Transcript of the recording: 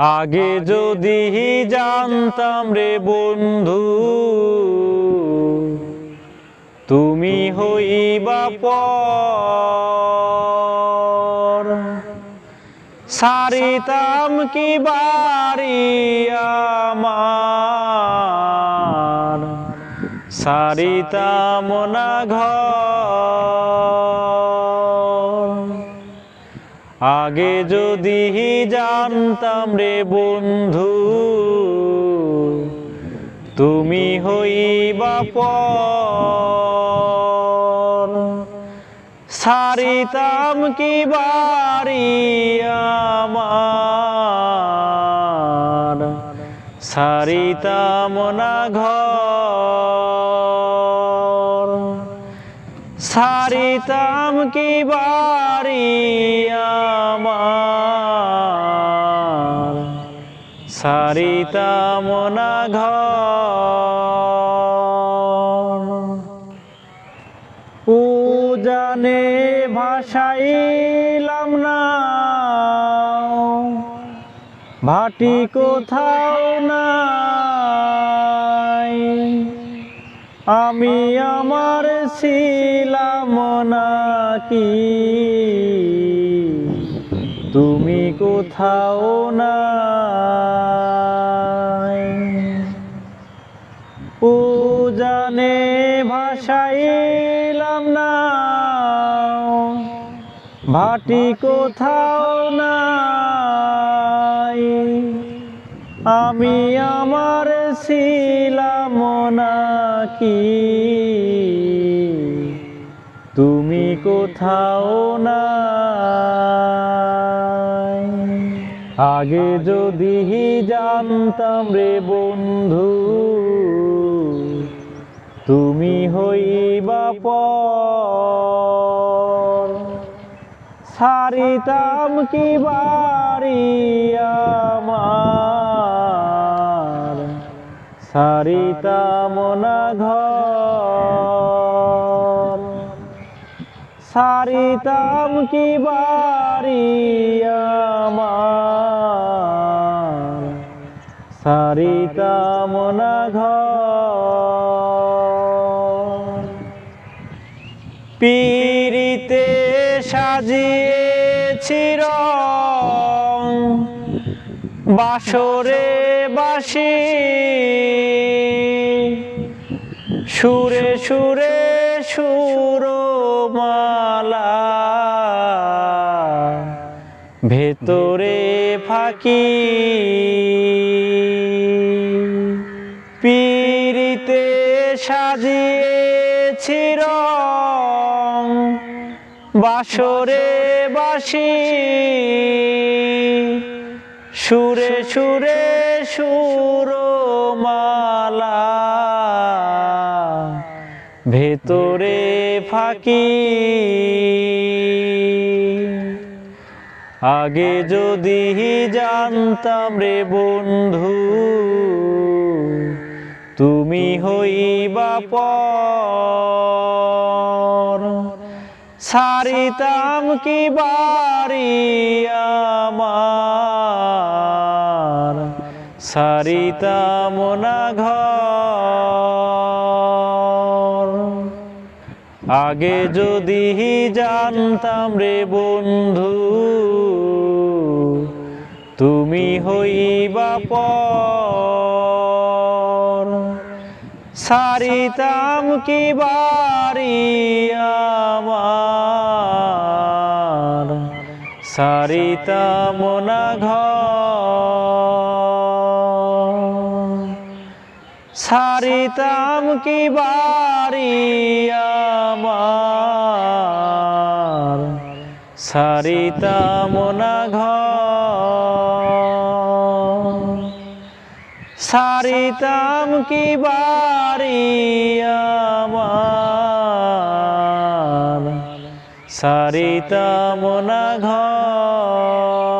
আগে যদি জানতাম রে বন্ধু তুমি হইবা পর। সারিতাম কি বাড়ি আমার? সারিতাম না ঘর। আগে যদি জানতাম রে বন্ধু তুমি হইবা পর। সারিতাম কি বাড়ি আমার? সারিতাম না ঘর। সারিতাম কি বাড়ি আমার? সারিতাম না ঘর। উজানে ভাসাইলাম না। ভাটি কোথাও নাই আমি আমার ছিলাম নাকি তুমি কোথাও নাই। উজানে ভাষাইলাম না। ভাটি কোথাও নাই। আমি আমার ছিলাম নাকি তুমি কোথাও না আগে যদি জানতাম রে বন্ধু, তুমি হইবা পর। সারিতাম কি বাড়ি? সারিতাম না ঘর। সারিতাম কি বাড়ি আমার? সারিতাম না ঘর। সাজিয়েছি রং। বাসরে বাসি। সুরে সুরে সুরমালা। ভেতরে ফাঁকি। পিরিতে সাজিয়েছি বাসরে বাসি। সুরে সুরে সুরমালা। ভেতরে ফাঁকি। আগে যদি জানতাম রে বন্ধু, তুমি হইবা পর। সারিতাম কি বাড়ি আমার? সারিতাম না ঘর আগে যদি জানতাম রে বন্ধু, তুমি হইবা পর। সারিতাম কি বাড়ি আমার? সারিতাম না ঘর সারিতাম কি বাড়ি আমার? সারিতাম না ঘর। সারিতাম কি বাড়ি আমার? সারিতাম না ঘর।